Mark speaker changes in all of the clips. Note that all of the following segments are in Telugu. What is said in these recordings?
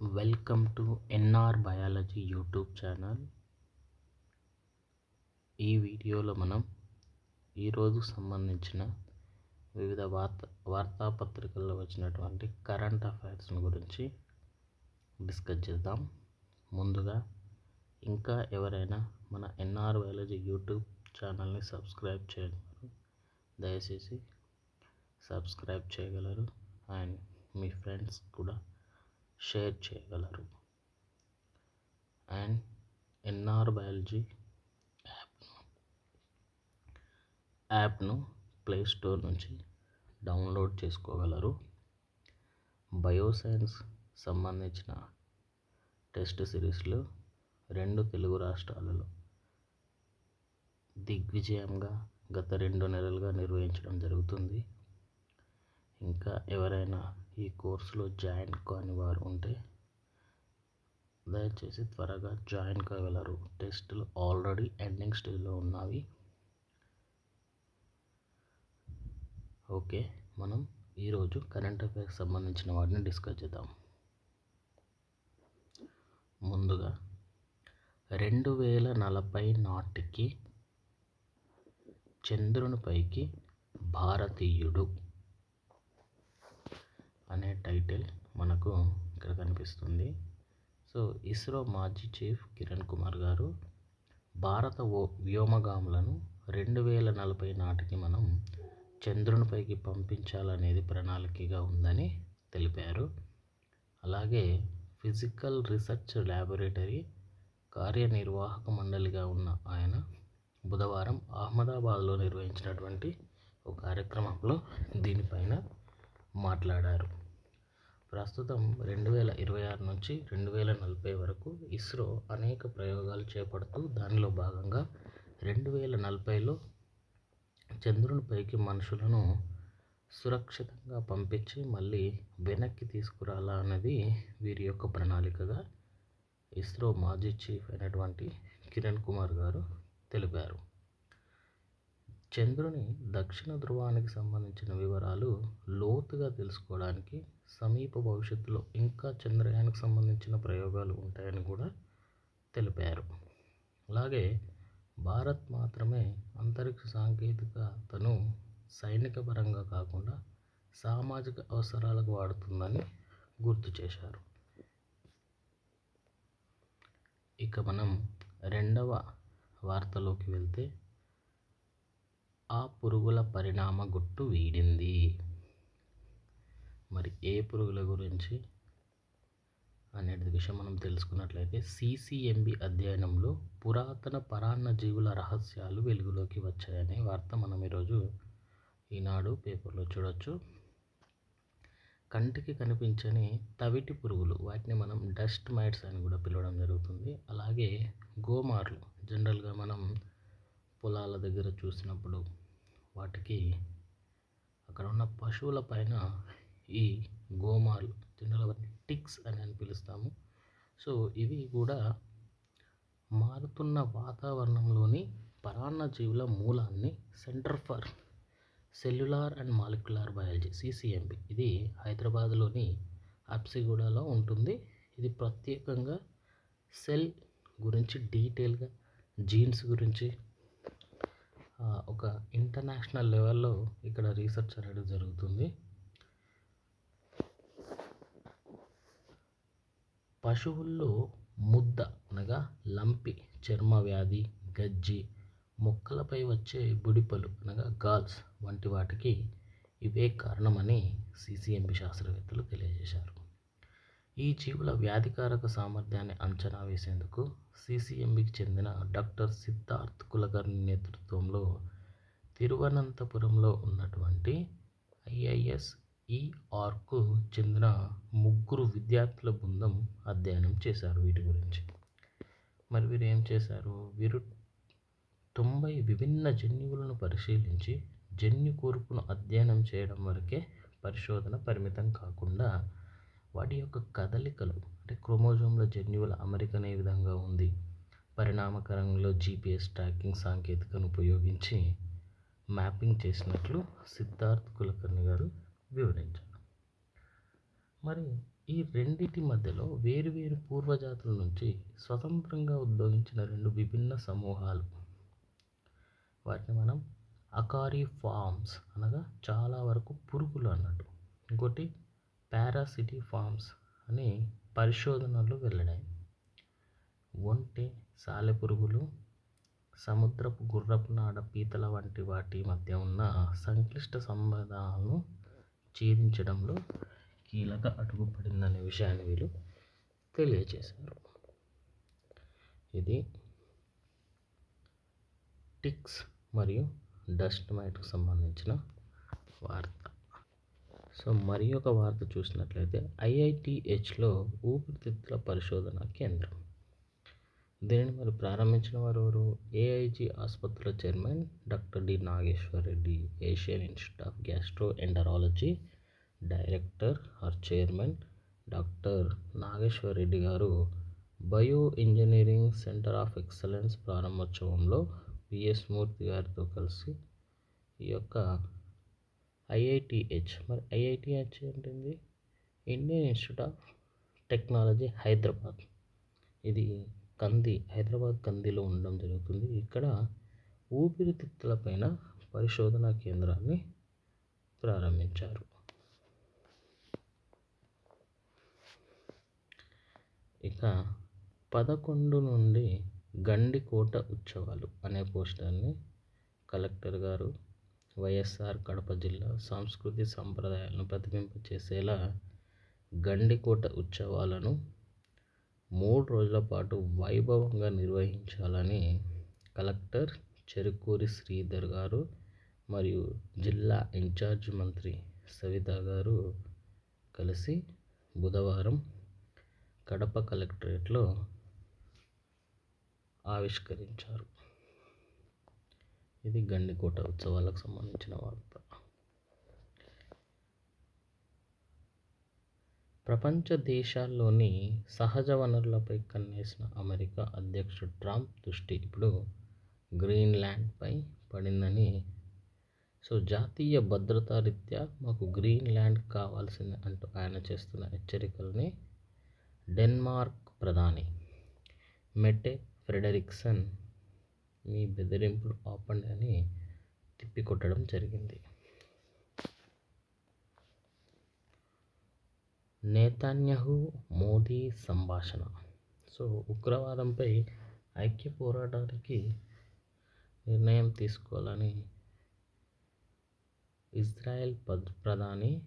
Speaker 1: Welcome to NR biology YouTube channel ఈ వీడియోలో మనం ఈరోజు సంబంధించిన వివిధ వార్త వార్తాపత్రికల్లో వచ్చినటువంటి కరెంట్ అఫైర్స్ గురించి డిస్కస్ చేద్దాం. ముందుగా ఇంకా ఎవరైనా మన ఎన్ఆర్ బయాలజీ యూట్యూబ్ ఛానల్ని సబ్స్క్రైబ్ చేయగలరు దయచేసి సబ్స్క్రైబ్ చేయగలరు. అండ్ మీ ఫ్రెండ్స్ కూడా షేర్ చేయగలరు. అండ్ ఎన్ఆర్ బయాలజీ యాప్ను. యాప్ను ప్లేస్టోర్ నుంచి డౌన్లోడ్ చేసుకోగలరు. బయోసైన్స్ సంబంధించిన టెస్ట్ సిరీస్లు రెండు తెలుగు రాష్ట్రాలలో దిగ్విజయంగా గత రెండు నెలలుగా నిర్వహించడం జరుగుతుంది. ఇంకా ఎవరైనా ఈ కోర్సులో జాయిన్ కాని వారు ఉంటే దయచేసి త్వరగా జాయిన్ కాగలరు. టెస్టులు ఆల్రెడీ ఎండింగ్ స్టేజ్లో ఉన్నవి. ఓకే మనం ఈరోజు కరెంట్ అఫైర్స్ సంబంధించిన వాటిని డిస్కస్ చేద్దాం. ముందుగా రెండు వేల నలభై నాటికి చంద్రునిపైకి భారతీయుడు. అనే టైటిల్ మనకు ఇక్కడ కనిపిస్తుంది. సో ఇస్రో మాజీ చీఫ్ కిరణ్ కుమార్ గారు భారత ఓ వ్యోమగాములను రెండు వేల నలభై నాటికి మనం చంద్రునిపైకి పంపించాలనేది ప్రణాళికగా ఉందని తెలిపారు. అలాగే ఫిజికల్ రీసెర్చ్ ల్యాబొరేటరీ కార్యనిర్వాహక మండలిగా ఉన్న ఆయన బుధవారం అహ్మదాబాద్లో నిర్వహించినటువంటి ఒక కార్యక్రమంలో దీనిపైన మాట్లాడారు. ప్రస్తుతం రెండు వేల ఇరవై ఆరు నుంచి రెండు వేల నలభై వరకు ఇస్రో అనేక ప్రయోగాలు చేపడుతూ దానిలో భాగంగా రెండు వేల నలభైలో చంద్రునిపైకి మనుషులను సురక్షితంగా పంపించి మళ్ళీ వెనక్కి తీసుకురాలా అన్నది వీరి యొక్క ప్రణాళికగా ఇస్రో మాజీ చీఫ్ అయినటువంటి కిరణ్ కుమార్ గారు తెలిపారు. చంద్రుని దక్షిణ ధృవానికి సంబంధించిన వివరాలు లోతుగా తెలుసుకోవడానికి సమీప భవిష్యత్తులో ఇంకా చంద్రయానికి సంబంధించిన ప్రయోగాలు ఉంటాయని కూడా తెలిపారు. అలాగే భారత్ మాత్రమే అంతరిక్ష సాంకేతికతను సైనిక పరంగా కాకుండా సామాజిక అవసరాలకు వాడుతుందని గుర్తు చేశారు. ఇక మనం రెండవ వార్తలోకి వెళ్తే ఆ పురుగుల పరిణామ గుట్టు వీడింది. మరి ఏ పురుగుల గురించి అనేది విషయం మనం తెలుసుకున్నట్లయితే సిసిఎంబి అధ్యయనంలో పురాతన పరాన్న జీవుల రహస్యాలు వెలుగులోకి వచ్చాయనే వార్త మనం ఈరోజు ఈనాడు పేపర్లో చూడొచ్చు. కంటికి కనిపించని తవిటి పురుగులు వాటిని మనం డస్ట్ మైట్స్ అని కూడా పిలవడం జరుగుతుంది. అలాగే గోమార్లు జనరల్గా మనం పొలాల దగ్గర చూసినప్పుడు వాటికి అక్కడ ఉన్న పశువుల పైన ఈ గోమార్లు జనరల్గా టిక్స్ అని అని పిలుస్తాము. సో ఇవి కూడా మారుతున్న వాతావరణంలోని పరాన్న జీవుల మూలాన్ని centre for cellular and molecular biology CCMB. ఇది హైదరాబాద్లోని అప్సిగూడలో ఉంటుంది. ఇది ప్రత్యేకంగా సెల్ గురించి డీటెయిల్గా జీన్స్ గురించి ఒక ఇంటర్నేషనల్ లెవెల్లో ఇక్కడ రీసెర్చ్ అనేది జరుగుతుంది. పశువుల్లో ముద్ద అనగా లంపి చర్మ వ్యాధి గజ్జి మొక్కలపై వచ్చే బుడిపలు అనగా గాల్స్ వంటి వాటికి ఇవే కారణమని సిసిఎంబి శాస్త్రవేత్తలు తెలియజేశారు. ఈ జీవుల వ్యాధికారక సామర్థ్యాన్ని అంచనా వేసేందుకు సిసిఎంబికి చెందిన డాక్టర్ సిద్ధార్థ్ కులకర్ణి నేతృత్వంలో తిరువనంతపురంలో ఉన్నటువంటి ఐఐఎస్ ఈఆర్కు చెందిన ముగ్గురు విద్యార్థుల బృందం అధ్యయనం చేశారు వీటి గురించి. మరి వీరు ఏం చేశారు? వీరు తొంభై విభిన్న జన్యువులను పరిశీలించి జన్యు కూర్పును అధ్యయనం చేయడం వరకే పరిశోధన పరిమితం కాకుండా వాటి యొక్క కదలికలు అంటే క్రోమోజోమ్ల జన్యువుల అమరికనే విధంగా ఉంది. పరిణామకరంలో జీపీఎస్ ట్రాకింగ్ సాంకేతికను ఉపయోగించి మ్యాపింగ్ చేసినట్లు సిద్ధార్థ్ కులకర్ణి గారు వివరించారు మరి ఈ రెండిటి మధ్యలో వేరువేరు పూర్వజాతుల నుంచి స్వతంత్రంగా ఉద్భవించిన రెండు విభిన్న సమూహాలు. వాటిని మనం అకారి ఫార్మ్స్ అనగా చాలా వరకు పురుగులు అన్నట్టు. ఇంకోటి పారాసిటీ ఫార్మ్స్ అని పరిశోధనలు వెల్లడాయి. ఒంటె సాలెపురుగులు సముద్రపు గుర్రపు నాడ పీతల వంటి వాటి మధ్య ఉన్న సంక్లిష్ట సంబంధాలను ఛేదించడంలో కీలక అడుగు పడిందనే విషయాన్ని వీళ్ళు తెలియజేశారు. ఇది టిక్స్ మరియు డస్ట్ మైట్కు సంబంధించిన వార్త. సో మరి ఒక వార్త చూసినట్లయితే ఐఐటిహెచ్లో ఊపిరితిత్తుల పరిశోధన కేంద్రం. దీనిని మరి ప్రారంభించిన వారు ఎవరు? ఏఐజీ ఆసుపత్రుల chairman doctor D Nageshwar Reddy Asian Institute of gastroenterology director or chairman doctor Nageshwar Reddy గారు bio engineering centre of excellence ప్రారంభోత్సవంలో PS Murthy గారితో కలిసి ఈ యొక్క ఐఐటిహెచ్ మరి IITH ఏంటింది? Indian Institute of Technology Hyderabad. ఇది కంది హైదరాబాద్ కందిలో ఉండడం జరుగుతుంది. ఇక్కడ ఊపిరితిత్తులపైన పరిశోధనా కేంద్రాన్ని ప్రారంభించారు. ఇక పదకొండు నుండి గండికోట ఉత్సవాలు అనే పోస్టర్ని కలెక్టర్ గారు వైఎస్ఆర్ కడప జిల్లా సంస్కృతి సంప్రదాయాలను ప్రతిబింబించేసేలా గండికోట ఉత్సవాలను మూడు రోజుల పాటు వైభవంగా నిర్వహించాలని కలెక్టర్ చెరుకూరి శ్రీధర్ గారు మరియు జిల్లా ఇన్ఛార్జ్ మంత్రి సవిత గారు కలిసి బుధవారం కడప కలెక్టరేట్లో ఆవిష్కరించారు. ఇది గండికోట ఉత్సవాలకు సంబంధించిన వార్త. ప్రపంచ దేశాల్లోని సహజ వనరులపై కన్నేసిన అమెరికా అధ్యక్షుడు ట్రంప్ దృష్టి ఇప్పుడు గ్రీన్ల్యాండ్పై పడిందని. సో జాతీయ భద్రతా రీత్యా మాకు గ్రీన్ల్యాండ్ కావాల్సింది అంటూ ఆయన చేస్తున్న హెచ్చరికల్ని డెన్మార్క్ ప్రధాని మెటే ఫ్రెడరిక్సన్ మీ బెదిరింపులు ఆపండి అని తిప్పికొట్టడం జరిగింది. నేతాన్యహు మోదీ సంభాషణ. సో ఉగ్రవాదంపై ఐక్య పోరాటానికి నిర్ణయం తీసుకోవాలని ఇజ్రాయెల్ ప్రధాని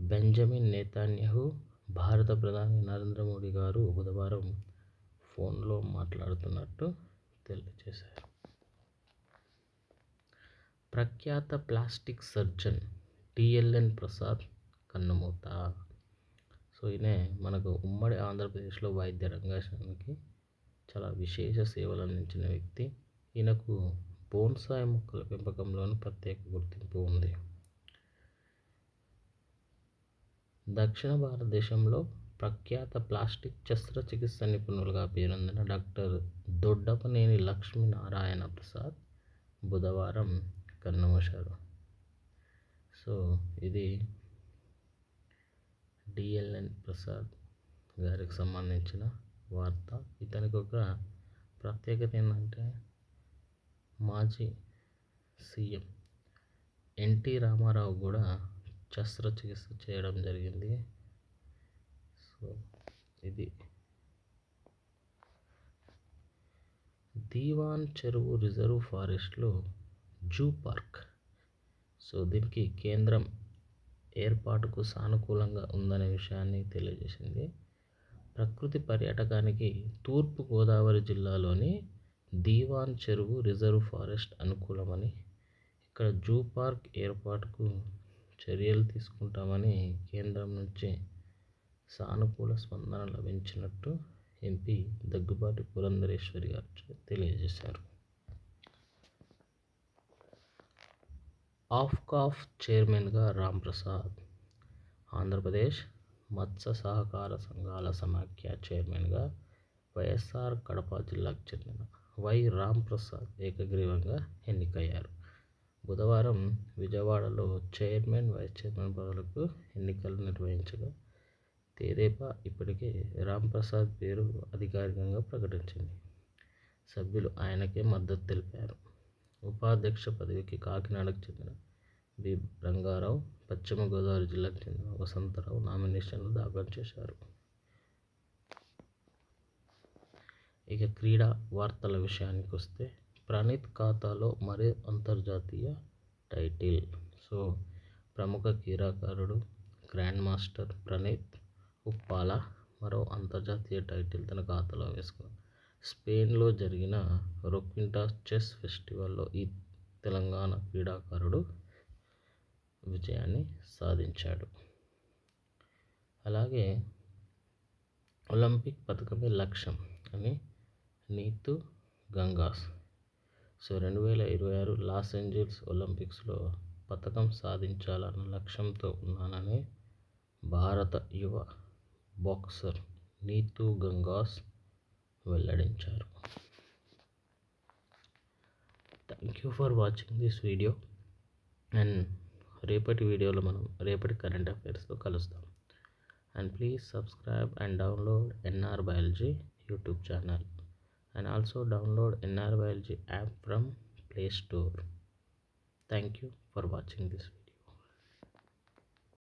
Speaker 1: బెంజమిన్ నేతాన్యహు భారత ప్రధాని నరేంద్ర మోడీ గారు బుధవారం ఫోన్లో మాట్లాడుతున్నట్టు తెలియజేశారు. ప్రఖ్యాత ప్లాస్టిక్ సర్జన్ టిఎల్ఎన్ ప్రసాద్ కన్నుమూత. సో ఈయనే మనకు ఉమ్మడి ఆంధ్రప్రదేశ్లో వైద్య రంగానికి చాలా విశేష సేవలు అందించిన వ్యక్తి. ఈయనకు బోన్సాయి మొక్కల పెంపకంలోని ప్రత్యేక గుర్తింపు ఉంది. దక్షిణ భారతదేశంలో ప్రఖ్యాత ప్లాస్టిక్ శస్త్రచికిత్స నిపుణులుగా పేరొందిన డాక్టర్ దొడ్డపనేని లక్ష్మీనారాయణ ప్రసాద్ బుధవారం కన్నుమూశారు సో ఇది డిఎల్ఎన్ ప్రసాద్ గారికి సంబంధించిన వార్త. ఇతనికి ఒక ప్రత్యేకత ఏంటంటే మాజీ సీఎం ఎన్టీ రామారావు కూడా శస్త్రచికిత్స చేయడం జరిగింది. సో ఇది దీవాన్ చెరువు రిజర్వ్ ఫారెస్ట్లో జూ పార్క్. సో దీనికి కేంద్రం ఏర్పాటుకు సానుకూలంగా ఉందనే విషయాన్ని తెలియజేసింది. ప్రకృతి పర్యాటకానికి తూర్పుగోదావరి జిల్లాలోని దీవాన్ చెరువు రిజర్వ్ ఫారెస్ట్ అనుకూలమని ఇక్కడ జూ పార్క్ ఏర్పాటుకు చర్యలు తీసుకుంటామని కేంద్రం నుంచి సానుకూల స్పందన లభించినట్టు ఎంపీ దగ్గుబాటి పురంధరేశ్వరి గారు తెలియజేశారు. ఆఫ్కాఫ్ చైర్మన్గా రాంప్రసాద్ ఆంధ్రప్రదేశ్ మత్స్య సహకార సంఘాల సమాఖ్య చైర్మన్గా వైఎస్ఆర్ కడప జిల్లాకు చెందిన వై రాంప్రసాద్ ఏకగ్రీవంగా ఎన్నికయ్యారు. బుధవారం విజయవాడలో చైర్మన్ వైస్ చైర్మన్ పదవులకు ఎన్నికలు నిర్వహించగా తెదేపా ఇప్పటికే రాంప్రసాద్ పేరు అధికారికంగా ప్రకటించింది. సభ్యులు ఆయనకే మద్దతు తెలిపారు. ఉపాధ్యక్ష పదవికి కాకినాడకు చెందిన బి. రంగారావు పశ్చిమ గోదావరి జిల్లాకు చెందిన వసంతరావు నామినేషన్లు దాఖలు చేశారు. ఇక క్రీడా వార్తల విషయానికి వస్తే ప్రణీత్ ఖాతాలో మరే అంతర్జాతీయ టైటిల్? సో ప్రముఖ క్రీడాకారుడు గ్రాండ్ మాస్టర్ ప్రణీత్ ఉప్పాల మరో అంతర్జాతీయ టైటిల్ తన ఖాతాలో వేసుకున్నారు స్పెయిన్లో జరిగిన రొక్వింటా చెస్ ఫెస్టివల్లో ఈ తెలంగాణ క్రీడాకారుడు విజయాన్ని సాధించాడు. అలాగే ఒలింపిక్ పథకమే లక్ష్యం అని నీతు గంగాస్. సో రెండు వేల ఇరవై ఆరు లాస్ ఏంజల్స్ ఒలింపిక్స్లో పథకం సాధించాలన్న లక్ష్యంతో ఉన్నానని భారత యువ బాక్సర్ నీతు గంగాస్ వెల్లడించారు. Thank you for watching this video and రేపటి వీడియోలో మనం రేపటి కరెంట్ అఫైర్స్తో కలుస్తాం. And please subscribe and download NR biology YouTube channel and also download NR biology app from play store thank you for watching this video